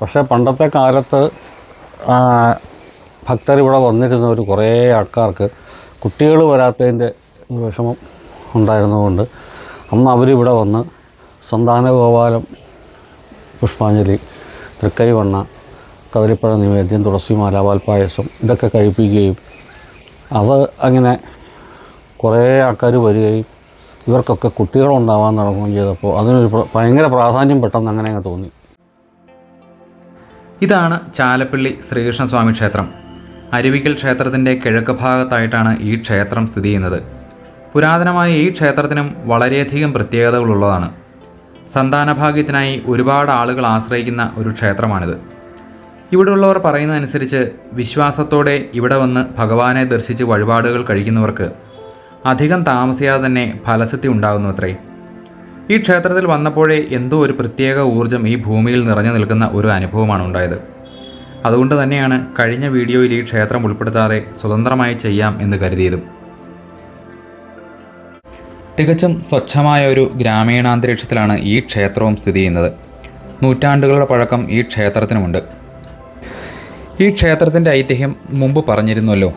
പക്ഷേ പണ്ടത്തെ കാലത്ത് ഭക്തർ ഇവിടെ വന്നിരുന്നവർ കുറേ ആൾക്കാർക്ക് കുട്ടികൾ വരാത്തതിന്റെ വിഷമം ഉണ്ടായിരുന്നതുകൊണ്ട് അന്ന് അവരിവിടെ വന്ന് സന്താന ഗോപാലം പുഷ്പാഞ്ജലി തൃക്കൈവണ്ണ കവരിപ്പഴ നിവേദ്യം തുളസിമാല പാൽപ്പായസം ഇതൊക്കെ കഴിപ്പിക്കുകയും അത് അങ്ങനെ കുറേ ആൾക്കാർ വരികയും ഇവർക്കൊക്കെ കുട്ടികളുണ്ടാവാൻ തുടങ്ങുകയും ചെയ്തപ്പോൾ അതിനൊരു ഭയങ്കര പ്രാധാന്യം പെട്ടെന്ന് അങ്ങനെ അങ്ങ് തോന്നി. ഇതാണ് ചാലപ്പള്ളി ശ്രീകൃഷ്ണസ്വാമി ക്ഷേത്രം. അരുവിക്കൽ ക്ഷേത്രത്തിന്റെ കിഴക്ക് ഭാഗത്തായിട്ടാണ് ഈ ക്ഷേത്രം സ്ഥിതി ചെയ്യുന്നത്. പുരാതനമായ ഈ ക്ഷേത്രത്തിനും വളരെയധികം പ്രത്യേകതകളുള്ളതാണ്. സന്താനഭാഗ്യത്തിനായി ഒരുപാട് ആളുകൾ ആശ്രയിക്കുന്ന ഒരു ക്ഷേത്രമാണിത്. ഇവിടെയുള്ളവർ പറയുന്നതനുസരിച്ച് വിശ്വാസത്തോടെ ഇവിടെ വന്ന് ഭഗവാനെ ദർശിച്ച് വഴിപാടുകൾ കഴിക്കുന്നവർക്ക് അധികം താമസിയാതെ തന്നെ ഫലസിദ്ധി ഉണ്ടാകുന്നു അത്രേ ഈ ക്ഷേത്രത്തിൽ വന്നപ്പോഴേ എന്തോ ഒരു പ്രത്യേക ഊർജം ഈ ഭൂമിയിൽ നിറഞ്ഞു നിൽക്കുന്ന ഒരു അനുഭവമാണ് ഉണ്ടായത്. അതുകൊണ്ട് തന്നെയാണ് കഴിഞ്ഞ വീഡിയോയിൽ ഈ ക്ഷേത്രം ഉൾപ്പെടുത്താതെ സ്വതന്ത്രമായി ചെയ്യാം എന്ന് കരുതിയതും. തികച്ചും സ്വച്ഛമായ ഒരു ഗ്രാമീണാന്തരീക്ഷത്തിലാണ് ഈ ക്ഷേത്രവും സ്ഥിതി ചെയ്യുന്നത്. നൂറ്റാണ്ടുകളുടെ പഴക്കം ഈ ക്ഷേത്രത്തിനുമുണ്ട്. ഈ ക്ഷേത്രത്തിന്റെ ഐതിഹ്യം മുമ്പ് പറഞ്ഞിരുന്നല്ലോ.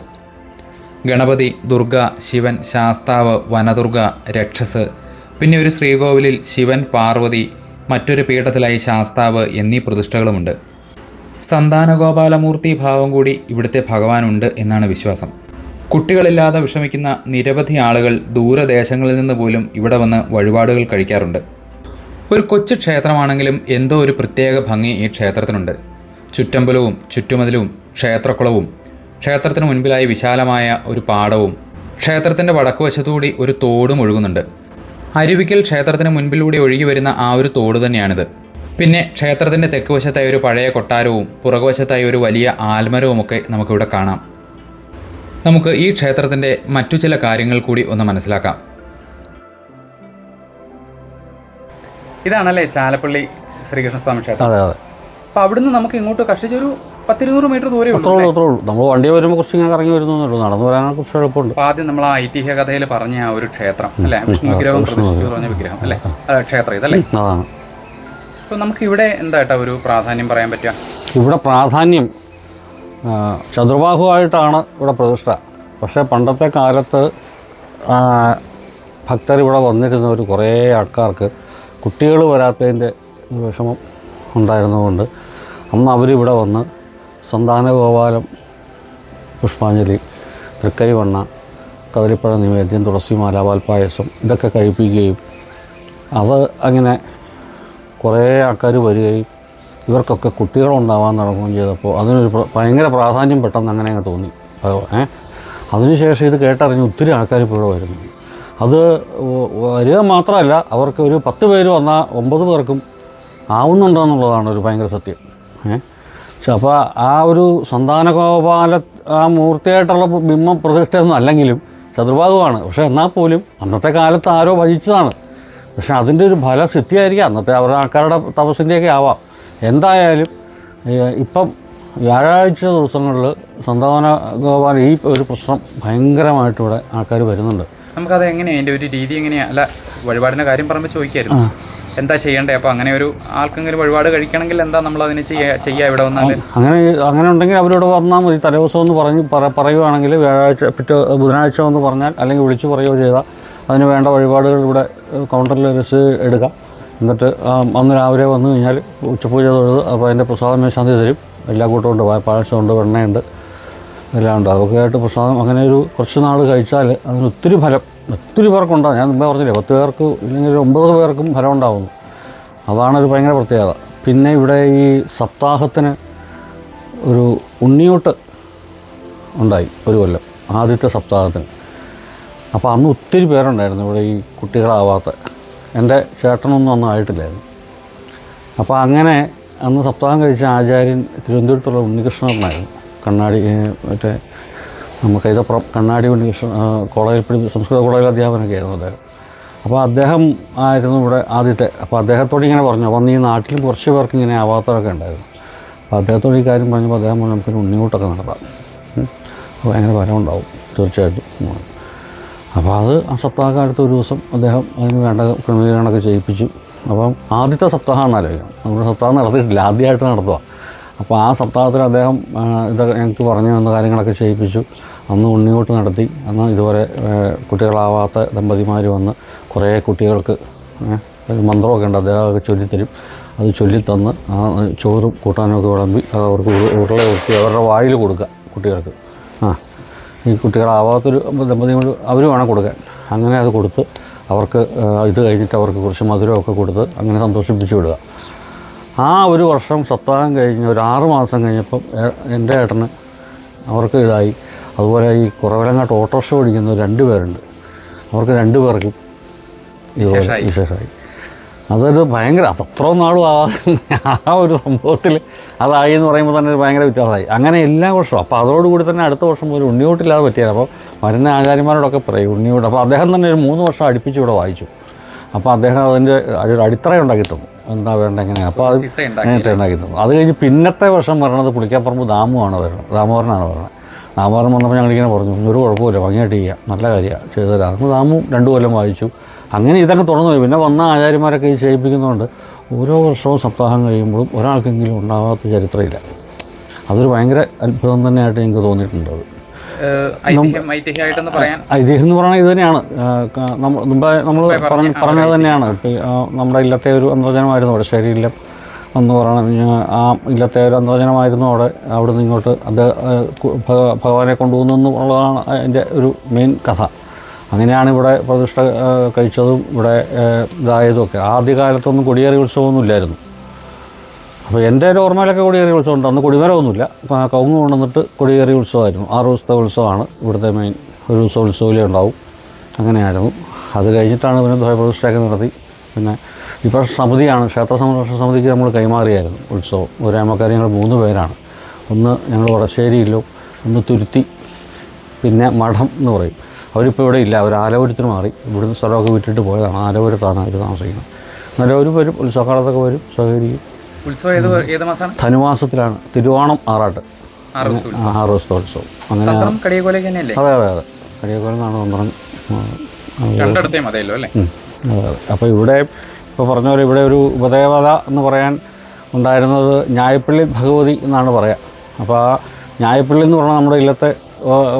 ഗണപതി ദുർഗ ശിവൻ ശാസ്താവ് വനദുർഗ രക്ഷസ് പിന്നെ ഒരു ശ്രീകോവിലിൽ ശിവൻ പാർവതി മറ്റൊരു പീഠത്തിലായി ശാസ്താവ് എന്നീ പ്രതിഷ്ഠകളുമുണ്ട്. സന്താനഗോപാലമൂർത്തി ഭാവം കൂടി ഇവിടുത്തെ ഭഗവാനുണ്ട് എന്നാണ് വിശ്വാസം. കുട്ടികളില്ലാതെ വിഷമിക്കുന്ന നിരവധി ആളുകൾ ദൂരദേശങ്ങളിൽ നിന്ന് പോലും ഇവിടെ വന്ന് വഴിപാടുകൾ കഴിക്കാറുണ്ട്. ഒരു കൊച്ചു ക്ഷേത്രമാണെങ്കിലും എന്തോ ഒരു പ്രത്യേക ഭംഗി ഈ ക്ഷേത്രത്തിനുണ്ട്. ചുറ്റമ്പലവും ചുറ്റുമതിലും ക്ഷേത്രക്കുളവും ക്ഷേത്രത്തിന് മുൻപിലായി വിശാലമായ ഒരു പാടവും ക്ഷേത്രത്തിന്റെ വടക്കുവശത്തുകൂടി ഒരു തോടും ഒഴുകുന്നുണ്ട്. അരുവിക്കൽ ക്ഷേത്രത്തിന് മുൻപിലൂടെ ഒഴുകി വരുന്ന ആ ഒരു തോട് തന്നെയാണിത്. പിന്നെ ക്ഷേത്രത്തിന്റെ തെക്ക് വശത്തായി ഒരു പഴയ കൊട്ടാരവും പുറകുവശത്തായി ഒരു വലിയ ആൽമരവുമൊക്കെ നമുക്കിവിടെ കാണാം. നമുക്ക് ഈ ക്ഷേത്രത്തിന്റെ മറ്റു ചില കാര്യങ്ങൾ കൂടി ഒന്ന് മനസ്സിലാക്കാം. ഇതാണല്ലേ ചാലപ്പള്ളി ശ്രീകൃഷ്ണസ്വാമി ക്ഷേത്രം. അതെ അതെ. അപ്പോൾ അവിടുന്ന് നമുക്ക് ഇങ്ങോട്ട് കഷ്ടിച്ചൊരു പത്തിരുന്നൂറ് മീറ്റർ ദൂരെ അത്രേ ഉള്ളൂ ഉള്ളൂ അത്രേ ഉള്ളൂ. നമ്മൾ വണ്ടി വരുമ്പോൾ കുറച്ച് ഇങ്ങനെ ഇറങ്ങി വരുന്നുള്ളൂ നടന്നു വരാനെ കുറച്ച് എളുപ്പമുണ്ട്. അപ്പോൾ ആദ്യം നമ്മൾ ആ ഐതിഹ്യ കഥയിൽ പറഞ്ഞ ആ ഒരു ക്ഷേത്രം അല്ലേ? വിഷ്ണു വിഗ്രഹം പ്രതിഷ്ഠിച്ചു പറഞ്ഞ വിഗ്രഹം അല്ലേ? ആ, ക്ഷേത്രം ഇതല്ലേ? അതാണ്. അപ്പോൾ നമുക്ക് ഇവിടെ എന്താ ഏട്ടാ ഒരു പ്രാധാന്യം പറയാൻ പറ്റുക? ഇവിടെ പ്രാധാന്യം ആ, ചതുർബാഹുവായിട്ടാണ് ഇവിടെ പ്രതിഷ്ഠ. പക്ഷെ പണ്ടത്തെ കാലത്ത് ആ, ഭക്തർ ഇവിടെ വന്നിരുന്ന ഒരു കുറേ ആൾക്കാർക്ക് കുട്ടികൾ വരാത്തതിന്റെ ഒരു വിഷമം ഉണ്ടായിരുന്നതുകൊണ്ട് അന്ന് അവരിവിടെ വന്ന് സന്താന ഗോപാലം പുഷ്പാഞ്ജലി തൃക്കൈവണ്ണ കദളിപ്പഴ നിവേദ്യം തുളസിമാല പാൽപ്പായസം ഇതൊക്കെ കഴിപ്പിക്കുകയും അത് അങ്ങനെ കുറേ ആൾക്കാർ വരികയും ഇവർക്കൊക്കെ കുട്ടികളുണ്ടാവാൻ തുടങ്ങുകയും ചെയ്തപ്പോൾ അതിനൊരു ഭയങ്കര പ്രാധാന്യം പെട്ടെന്ന് അങ്ങനെ അങ്ങ് തോന്നി. ഏ? അതിനുശേഷം ഇത് കേട്ടറിഞ്ഞ് ഒത്തിരി ആൾക്കാർ ഇപ്പോൾ ഇവിടെ വരുന്നു. അത് വരിക മാത്രമല്ല അവർക്ക് ഒരു പത്ത് പേര് വന്നാൽ ഒമ്പത് പേർക്കും ആവുന്നുണ്ടോ എന്നുള്ളതാണ് ഒരു ഭയങ്കര സത്യം. ഏ? പക്ഷെ അപ്പോൾ ആ ഒരു സന്താന ഗോപാല ആ മൂർത്തിയായിട്ടുള്ള ബിംബം പ്രതിഷ്ഠയൊന്നും അല്ലെങ്കിലും ചതുർഭാഗമാണ് പക്ഷെ എന്നാൽ പോലും അന്നത്തെ കാലത്ത് ആരോ ഭജിച്ചതാണ്. പക്ഷെ അതിന്റെ ഒരു ഫല സിദ്ധിയായിരിക്കാം. അന്നത്തെ അവരുടെ ആൾക്കാരുടെ തപസ്സിന്റെയൊക്കെ ആവാം. എന്തായാലും ഇപ്പം വ്യാഴാഴ്ച ദിവസങ്ങളിൽ സന്താന ഗോപാല ഈ ഒരു പ്രശ്നം ഭയങ്കരമായിട്ടിവിടെ ആൾക്കാർ വരുന്നുണ്ട്. നമുക്കത് എങ്ങനെയാണ് അതിന്റെ ഒരു രീതി എങ്ങനെയാണ് അല്ല വഴിപാടിന്റെ കാര്യം പറയുമ്പോൾ ചോദിക്കായിരുന്നു. എന്താ ചെയ്യണ്ടേ? അപ്പോൾ അങ്ങനെ ഒരു ആൾക്കെങ്കിലും വഴിപാട് കഴിക്കണമെങ്കിൽ എന്താ നമ്മൾ അതിന് ചെയ്യുക ഇവിടെ വന്നാൽ അങ്ങനെ അങ്ങനെ ഉണ്ടെങ്കിൽ അവരോട് വന്നാൽ മതി. തലേദിവസം എന്ന് പറഞ്ഞ് പറ പറയുവാണെങ്കിൽ വ്യാഴാഴ്ച പിറ്റേ ബുധനാഴ്ച എന്ന് പറഞ്ഞാൽ അല്ലെങ്കിൽ വിളിച്ചു പറയുകയോ ചെയ്താൽ അതിന് വേണ്ട വഴിപാടുകൾ ഇവിടെ കൗണ്ടറിൽ രസീത് എടുക്കാം. എന്നിട്ട് അന്ന് രാവിലെ വന്നു കഴിഞ്ഞാൽ ഉച്ചപൂജ തൊഴുത് അപ്പോൾ അതിന്റെ പ്രസാദം മേശാന്തി തരും. എല്ലാ കൂട്ടമുണ്ട് പായസമുണ്ട് വെണ്ണയുണ്ട്. എല്ലാം ഉണ്ട് അതൊക്കെ ആയിട്ട് പ്രസാദം അങ്ങനെ ഒരു കുറച്ച് നാൾ കഴിച്ചാൽ അതിന് ഒത്തിരി ഫലം ഒത്തിരി പേർക്കുണ്ടാകും ഞാൻ മുമ്പേ പറഞ്ഞില്ലേ പത്ത് പേർക്ക് ഇല്ലെങ്കിൽ ഒരു ഒമ്പത് പേർക്കും ഫലം ഉണ്ടാകുന്നു അതാണ് ഒരു ഭയങ്കര പ്രത്യേകത. പിന്നെ ഇവിടെ ഈ സപ്താഹത്തിന് ഒരു ഉണ്ണിയൂട്ട് ഉണ്ടായി ഒരു കൊല്ലം ആദ്യത്തെ സപ്താഹത്തിന്. അപ്പോൾ അന്ന് ഒത്തിരി പേരുണ്ടായിരുന്നു ഇവിടെ ഈ കുട്ടികളാവാത്ത. എന്റെ ചേട്ടനൊന്നും അന്ന് ആയിട്ടില്ലായിരുന്നു. അപ്പോൾ അങ്ങനെ അന്ന് സപ്താഹം കഴിച്ച ആചാര്യൻ തിരുവനന്തപുരത്തുള്ള ഉണ്ണികൃഷ്ണനായിരുന്നു കണ്ണാടി മറ്റേ നമുക്ക് ഇതപ്പുറം കണ്ണാടി കൊണ്ട് കോളേജിൽ പഠി സംസ്കൃത കോളേജിൽ അധ്യാപനമൊക്കെ ആയിരുന്നു അദ്ദേഹം. അപ്പോൾ അദ്ദേഹം ആയിരുന്നു ഇവിടെ ആദ്യത്തെ. അപ്പോൾ അദ്ദേഹത്തോട് ഇങ്ങനെ പറഞ്ഞു അപ്പം ഈ നാട്ടിലും കുറച്ച് പേർക്ക് ഇങ്ങനെ ആവാത്തവരൊക്കെ ഉണ്ടായിരുന്നു. അപ്പോൾ അദ്ദേഹത്തോട് ഈ കാര്യം പറഞ്ഞപ്പോൾ അദ്ദേഹം പറഞ്ഞു നമുക്കൊരു ഉണ്ണിയൂട്ടൊക്കെ നടത്താം. അപ്പോൾ ഭയങ്കര ഫലം ഉണ്ടാവും തീർച്ചയായിട്ടും. അപ്പോൾ അത് ആ സപ്താഹം അടുത്ത ഒരു ദിവസം അദ്ദേഹം അതിന് വേണ്ട ക്രമീകരണമൊക്കെ ചെയ്യിപ്പിച്ചു. അപ്പം ആദ്യത്തെ സപ്താഹമാണ് ആലോചിക്കണം നമ്മുടെ സപ്താഹം നടത്തിയിട്ടില്ല ആദ്യമായിട്ട് നടത്തുക അപ്പോൾ ആ സപ്താഹത്തിൽ അദ്ദേഹം ഇത് ഞങ്ങൾക്ക് പറഞ്ഞു തന്ന കാര്യങ്ങളൊക്കെ ചെയ്യിപ്പിച്ചു. അന്ന് ഉണ്ണിയോട്ട് നടത്തി. അന്ന് ഇതുപോലെ കുട്ടികളാവാത്ത ദമ്പതിമാർ വന്ന് കുറേ കുട്ടികൾക്ക് മന്ത്രമൊക്കെ ഉണ്ട്. അദ്ദേഹമൊക്കെ ചൊല്ലിത്തരും അത് ചൊല്ലിത്തന്ന് ആ ചോറും കൂട്ടാനൊക്കെ വിളമ്പി അത് അവർക്ക് ഉരു- ഉരുള ഉരുട്ടി അവരുടെ വായിൽ കൊടുക്കുക കുട്ടികൾക്ക്. ആ ഈ കുട്ടികളാവാത്തൊരു ദമ്പതികൾ അവർ വേണം കൊടുക്കാൻ. അങ്ങനെ അത് കൊടുത്ത് അവർക്ക് ഇത് കഴിഞ്ഞിട്ട് അവർക്ക് കുറച്ച് മധുരമൊക്കെ കൊടുത്ത് അങ്ങനെ സന്തോഷിപ്പിച്ച് വിടുക. ആ ഒരു വർഷം സപ്താഹം കഴിഞ്ഞ് ഒരു ആറ് മാസം കഴിഞ്ഞപ്പം എന്റെ ഏട്ടന് അവർക്ക് ഇതായി. അതുപോലെ ഈ കുറവിലങ്ങാട്ട് ഓട്ടോറിക്ഷ ഓടിക്കുന്ന രണ്ട് പേരുണ്ട്. അവർക്ക് രണ്ട് പേർക്കും ഇതുപോലെ വിശേഷമായി അതൊരു ഭയങ്കര അത് അത്രയും നാളും ആ ആ ഒരു സംഭവത്തിൽ അതായി എന്ന് പറയുമ്പോൾ തന്നെ ഒരു ഭയങ്കര വ്യത്യാസമായി. അങ്ങനെ എല്ലാ വർഷവും. അപ്പോൾ അതോടുകൂടി തന്നെ അടുത്ത വർഷം ഒരു ഉണ്ണിയോട്ടില്ലാതെ പറ്റിയത് അപ്പോൾ വരുന്ന ആചാര്യന്മാരോടൊക്കെ പറയും ഉണ്ണിയോട്ട്. അപ്പോൾ അദ്ദേഹം തന്നെ ഒരു മൂന്ന് വർഷം അടുപ്പിച്ച് ഇവിടെ വായിച്ചു. അപ്പോൾ അദ്ദേഹം അതിന്റെ ഒരു അടിത്തറ ഉണ്ടാക്കി തന്നു. എന്താ വേണ്ട എങ്ങനെയാണ് അപ്പോൾ അത്. നേരത്തെ ഉണ്ടാക്കി തന്നു അത് കഴിഞ്ഞ് പിന്നത്തെ വർഷം വരണത് പുളിക്കാപ്പറമ്പ് ദാമുവാണ് വരുന്നത് ദാമോദരനാണ് വരുന്നത് ദാമോദരൻ പറഞ്ഞപ്പോൾ ഞങ്ങളിങ്ങനെ പറഞ്ഞു ഒരു കുഴപ്പമില്ല ഭംഗിയായിട്ട് ചെയ്യാം. നല്ല കാര്യമാണ് ചെയ്തു തരാം അന്ന് ദാമു രണ്ടു കൊല്ലം വായിച്ചു. അങ്ങനെ ഇതൊക്കെ തുടർന്നു പോയി. പിന്നെ വന്ന ആചാര്യന്മാരൊക്കെ ഈ ചെയ്യിപ്പിക്കുന്നതുകൊണ്ട് ഓരോ വർഷവും സപ്താഹം കഴിയുമ്പോഴും ഒരാൾക്കെങ്കിലും ഉണ്ടാകാത്ത ചരിത്രമില്ല. അതൊരു ഭയങ്കര അത്ഭുതം തന്നെയായിട്ട് എനിക്ക് തോന്നിയിട്ടുണ്ട് അത്. ഐതിഹ്യം എന്ന് പറയാൻ. ഐതിഹ്യം എന്ന് പറഞ്ഞാൽ ഇത് തന്നെയാണ് മുമ്പേ നമ്മൾ പറഞ്ഞ പറഞ്ഞത് തന്നെയാണ്. നമ്മുടെ ഇല്ലത്തെ ഒരു അന്തർജനമായിരുന്നു അവിടെ. ശരീരം എന്ന് പറയുന്നത് ആ ഇല്ലത്തെ ഒരു അന്തർജനമായിരുന്നു അവിടെ. അവിടെ നിന്ന് ഇങ്ങോട്ട് അത് ഭഗവാനെ കൊണ്ടുപോകുന്നു എന്നുള്ളതാണ് അതിന്റെ ഒരു മെയിൻ കഥ. അങ്ങനെയാണ് ഇവിടെ പ്രതിഷ്ഠ കഴിച്ചതും ഇവിടെ ഇതായതും ഒക്കെ. ആദ്യകാലത്തൊന്നും കൊടിയേറി ഉത്സവമൊന്നും ഇല്ലായിരുന്നു. അപ്പോൾ എന്റെ ഒരു ഓർമ്മയിലൊക്കെ കൊടിയേറി ഉത്സവമുണ്ട്. അന്ന് കൊടിമരമൊന്നുമില്ല കവുങ്ങ് കൊണ്ടുവന്നിട്ട് കൊടിയേറി ഉത്സവമായിരുന്നു. ആറ് ദിവസത്തെ ഉത്സവമാണ്. ഇവിടുത്തെ മെയിൻ ഒരു ഉത്സവ ഉത്സവലേ ഉണ്ടാവും. അങ്ങനെയായിരുന്നു. അത് കഴിഞ്ഞിട്ടാണ് പിന്നെ ദ്വയപ്രതിഷ്ഠയൊക്കെ നടത്തി. പിന്നെ ഇപ്പോൾ സമിതിയാണ് ക്ഷേത്ര സംരക്ഷണ സമിതിക്ക് നമ്മൾ കൈമാറിയായിരുന്നു ഉത്സവം. ഒരു ഞങ്ങൾ മൂന്ന് പേരാണ്. ഒന്ന് ഞങ്ങൾ വടശ്ശേരിയിലും ഒന്ന് തുരുത്തി പിന്നെ മഠം എന്ന് പറയും. അവരിപ്പോൾ ഇവിടെ ഇല്ല. അവർ ആലപുരത്തിന് മാറി. ഇവിടുന്ന് സ്ഥലമൊക്കെ വിട്ടിട്ട് പോയതാണ്. ആലപുരത്താണ് അവർ താമസിക്കുന്നത്. എന്നാലും അവർ വരും. ഉത്സവകാലത്തൊക്കെ വരും. സഹകരിക്കും. ഉത്സവം ഏത് ഏത് മാസമാണ്? ധനുമാസത്തിലാണ് തിരുവോണം ആറാട്ട്. ആറ് ദിവസം ആ, ആറ് ദിവസത്തെ ഉത്സവം. അങ്ങനെ അതെ അതെ അതെ. കരിയക്കോലെന്നാണ് തന്ത്രം. ആ, ആ, രണ്ടിടത്തേ അല്ലേ? അതെ അതെ. അപ്പോൾ ഇവിടെ ഇപ്പോൾ പറഞ്ഞ പോലെ ഇവിടെ ഒരു ഉപദേവത എന്ന് പറയാൻ ഉണ്ടായിരുന്നത് ഞായപ്പള്ളി ഭഗവതി എന്നാണ് പറയുക അപ്പോൾ ആ ഞായപ്പള്ളി എന്ന് പറഞ്ഞാൽ നമ്മുടെ ഇല്ലത്തെ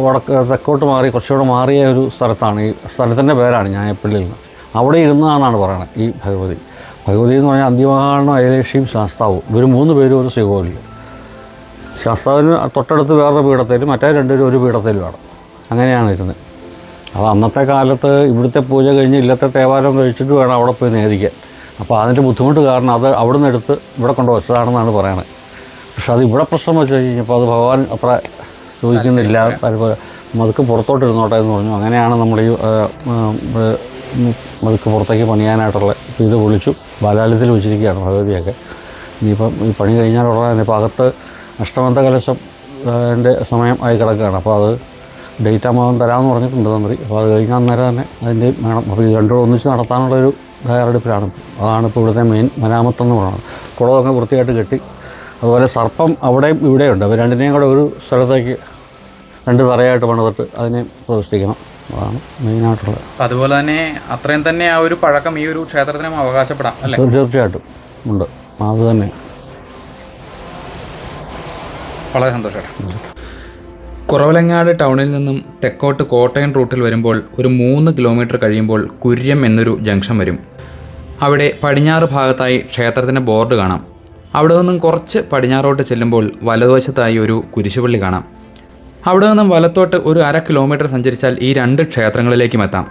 വടക്ക് തെക്കോട്ട് മാറി കുറച്ചുകൂടെ മാറിയ ഒരു സ്ഥലത്താണ്. ഈ സ്ഥലത്തിന്റെ പേരാണ് ഞായപ്പള്ളിയിൽ നിന്ന്. അവിടെ ഇരുന്നതാണെന്നാണ് പറയുന്നത് ഈ ഭഗവതി. ഭഗവതി എന്ന് പറഞ്ഞാൽ അന്തിമഹാരണ അയലേഷിയും ശാസ്താവും. ഇവർ മൂന്ന് പേരും ഒരു സിഹോലിൽ ശാസ്താവിന് തൊട്ടടുത്ത് വേറൊരു പീഠത്തിലും മറ്റേ രണ്ടുപേരും ഒരു പീഠത്തിലുമാണ് അങ്ങനെയാണ് ഇരുന്നത്. അപ്പോൾ അന്നത്തെ കാലത്ത് ഇവിടുത്തെ പൂജ കഴിഞ്ഞ് ഇല്ലത്തെ തേവാരം കഴിച്ചിട്ട് വേണം അവിടെ പോയി നേദിക്കാൻ. അപ്പോൾ അതിന്റെ ബുദ്ധിമുട്ട് കാരണം അത് അവിടെ നിന്ന് എടുത്ത് ഇവിടെ കൊണ്ട് വെച്ചതാണെന്നാണ് പറയണത്. പക്ഷെ അത് ഇവിടെ പ്രശ്നം വെച്ച് കഴിഞ്ഞപ്പോൾ അത് ഭഗവാൻ അത്ര ചോദിക്കുന്നില്ല. അതുപോലെ മതുക്ക് പുറത്തോട്ട് ഇരുന്നോട്ടെ എന്ന് പറഞ്ഞു. അങ്ങനെയാണ് നമ്മൾ ഈ മതുക്ക് പുറത്തേക്ക് പണിയാനായിട്ടുള്ള ഇത് വിളിച്ചു. ബാലാലയത്തിൽ വെച്ചിരിക്കുകയാണ് ഭഗവതിയൊക്കെ. ഇനിയിപ്പം ഈ പണി കഴിഞ്ഞാൽ ഉടനെ തന്നെ ഇപ്പോൾ അകത്ത് അഷ്ടമന്ത കലശം സമയം ആയി കിടക്കുകയാണ്. അപ്പോൾ അത് ഡേറ്റ് ആകുമ്പോൾ തരാമെന്ന് പറഞ്ഞിട്ടുണ്ട് തന്ത്രി. അപ്പോൾ അത് കഴിഞ്ഞാൽ അന്നേരം തന്നെ അതിന്റെ വേണം. അപ്പോൾ ഇത് രണ്ടും ഒന്നിച്ച് നടത്താനുള്ളൊരു തയ്യാറെടുപ്പിലാണ്. അതാണ് ഇപ്പോൾ ഇവിടുത്തെ മെയിൻ മരാമത്തെന്ന് പറയുന്നത്. കുളമൊക്കെ വൃത്തിയായിട്ട് കെട്ടി. അതുപോലെ സർപ്പം അവിടെയും ഇവിടെയുണ്ട് അപ്പോൾ രണ്ടിനെയും കൂടെ ഒരു സ്ഥലത്തേക്ക് രണ്ട് തറയായിട്ട് പണിതിട്ട് അതിനെ പ്രതിഷ്ഠിക്കണം അതാണ് മെയിനായിട്ടുള്ളത്. അതുപോലെ തന്നെ അത്രയും തന്നെ ആ ഒരു പഴക്കം ഈ ഒരു ക്ഷേത്രത്തിനും അവകാശപ്പെടാം അല്ലേ? തീർച്ചയായിട്ടും. ഉണ്ട്. അത് തന്നെ. വളരെ സന്തോഷം കുറവലങ്ങാട് ടൗണിൽ നിന്നും തെക്കോട്ട് കോട്ടയം റൂട്ടിൽ വരുമ്പോൾ ഒരു മൂന്ന് കിലോമീറ്റർ കഴിയുമ്പോൾ കുര്യം എന്നൊരു ജംഗ്ഷൻ വരും. അവിടെ പടിഞ്ഞാറ് ഭാഗത്തായി ക്ഷേത്രത്തിന്റെ ബോർഡ് കാണാം. അവിടെ നിന്നും കുറച്ച് പടിഞ്ഞാറോട്ട് ചെല്ലുമ്പോൾ വലതുവശത്തായി ഒരു കുരിശുപള്ളി കാണാം. അവിടെ നിന്നും വലത്തോട്ട് ഒരു അര കിലോമീറ്റർ സഞ്ചരിച്ചാൽ ഈ രണ്ട് ക്ഷേത്രങ്ങളിലേക്കും എത്താം.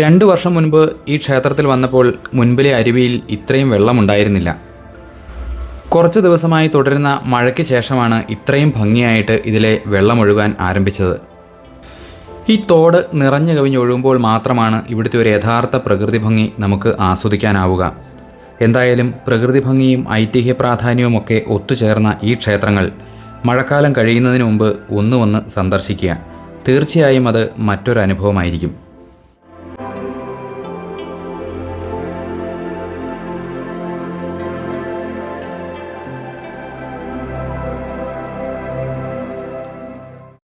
രണ്ട് വർഷം മുൻപ് ഈ ക്ഷേത്രത്തിൽ വന്നപ്പോൾ മുൻപിലെ അരുവിയിൽ ഇത്രയും വെള്ളമുണ്ടായിരുന്നില്ല. കുറച്ച് ദിവസമായി തുടരുന്ന മഴയ്ക്ക് ശേഷമാണ് ഇത്രയും ഭംഗിയായിട്ട് ഇതിലെ വെള്ളമൊഴുകാൻ ആരംഭിച്ചത്. ഈ തോട് നിറഞ്ഞു കവിഞ്ഞൊഴുകുമ്പോൾ മാത്രമാണ് ഇവിടുത്തെ ഒരു യഥാർത്ഥ പ്രകൃതി ഭംഗി നമുക്ക് ആസ്വദിക്കാനാവുക. എന്തായാലും പ്രകൃതി ഭംഗിയും ഐതിഹ്യ പ്രാധാന്യവുമൊക്കെ ഒത്തുചേർന്ന ഈ ക്ഷേത്രങ്ങൾ മഴക്കാലം കഴിയുന്നതിന് മുമ്പ് ഒന്ന് വന്ന് സന്ദർശിക്കുക. തീർച്ചയായും അത് മറ്റൊരു അനുഭവമായിരിക്കും